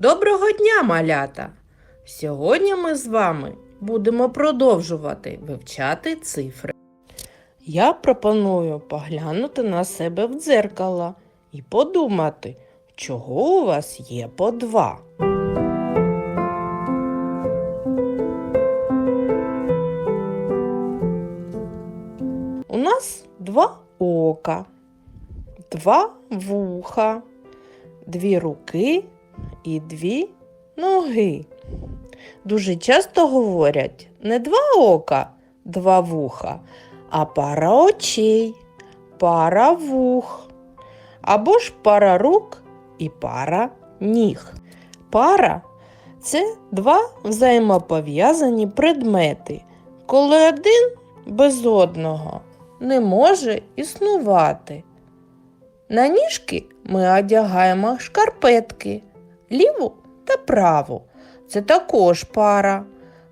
Доброго дня, малята! Сьогодні ми з вами будемо продовжувати вивчати цифри. Я пропоную поглянути на себе в дзеркало і подумати, чого у вас є по два. У нас два ока, два вуха, дві руки і дві ноги. Дуже часто говорять не два ока, два вуха, а пара очей, пара вух, або ж пара рук і пара ніг. Пара це два взаємопов'язані предмети, коли один без одного не може існувати. На ніжки ми одягаємо шкарпетки, ліву та праву. Це також пара.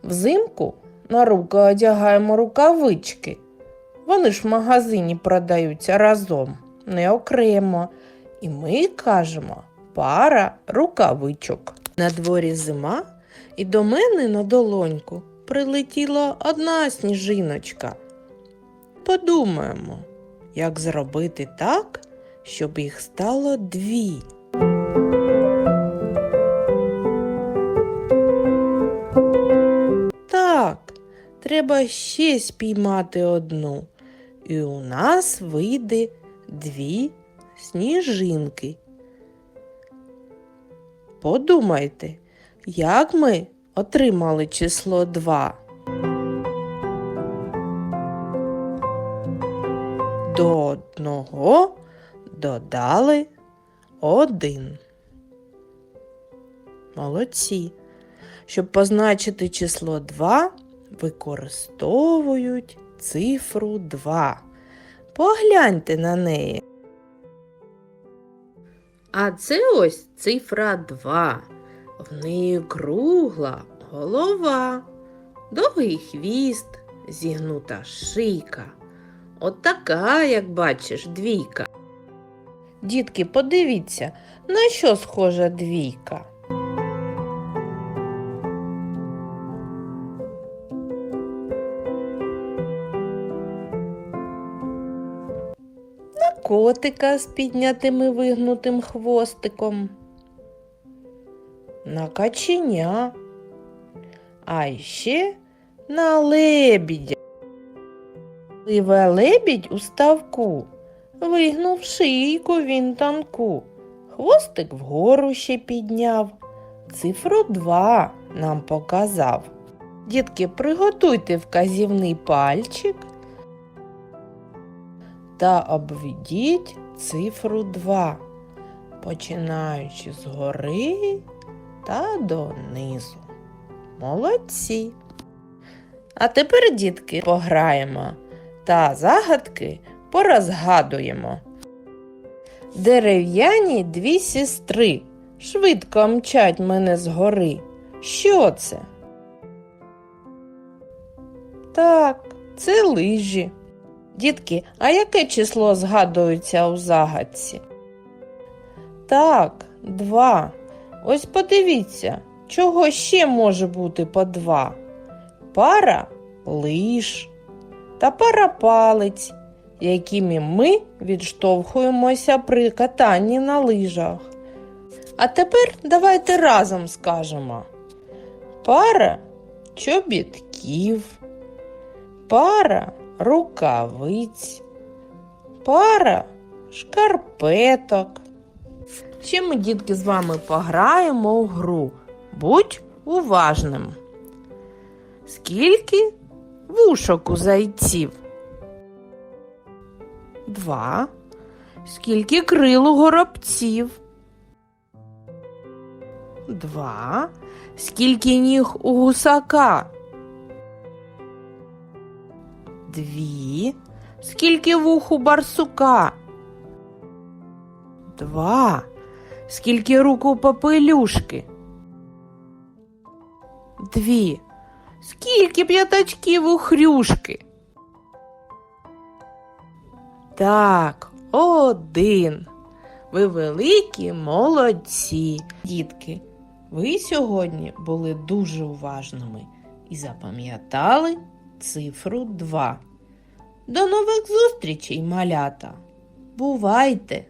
Взимку на руки одягаємо рукавички. Вони ж в магазині продаються разом, не окремо. І ми кажемо пара рукавичок. На дворі зима, і до мене на долоньку прилетіла одна сніжиночка. Подумаємо, як зробити так, щоб їх стало дві. Треба ще спіймати одну. І у нас вийде дві сніжинки. Подумайте, як ми отримали число 2? До одного додали один. Молодці. Щоб позначити число 2, використовують цифру 2. Погляньте на неї. А це ось цифра 2. В неї кругла голова, довгий хвіст, зігнута шийка. От така, як бачиш, двійка. Дітки, подивіться, на що схожа двійка. Котика з піднятим і вигнутим хвостиком. На каченя. А ще на лебідя. Пливе лебідь у ставку, вигнув шийку він танку, хвостик вгору ще підняв, цифру два нам показав. Дітки, приготуйте вказівний пальчик та обведіть цифру 2, починаючи згори та донизу. Молодці! А тепер, дітки, пограємо та загадки порозгадуємо. Дерев'яні дві сестри швидко мчать мене згори. Що це? Так, це лижі. Дітки, а яке число згадується у загадці? Так, два. Ось подивіться, чого ще може бути по два? Пара лиж та пара палець, якими ми відштовхуємося при катанні на лижах. А тепер давайте разом скажемо. Пара чобітків, пара рукавиць, пара шкарпеток. Ще ми, дітки, з вами пограємо у гру. Будь уважним. Скільки вушок у зайців? Два. Скільки крил у горобців? Два. Скільки ніг у гусака? Дві. Скільки вух у барсука? Два. Скільки рук у попелюшки? Дві. Скільки п'ятачків у хрюшки? Так, один. Ви великі молодці, дітки. Ви сьогодні були дуже уважними і запам'ятали цифру 2. До нових зустрічей, малята! Бувайте!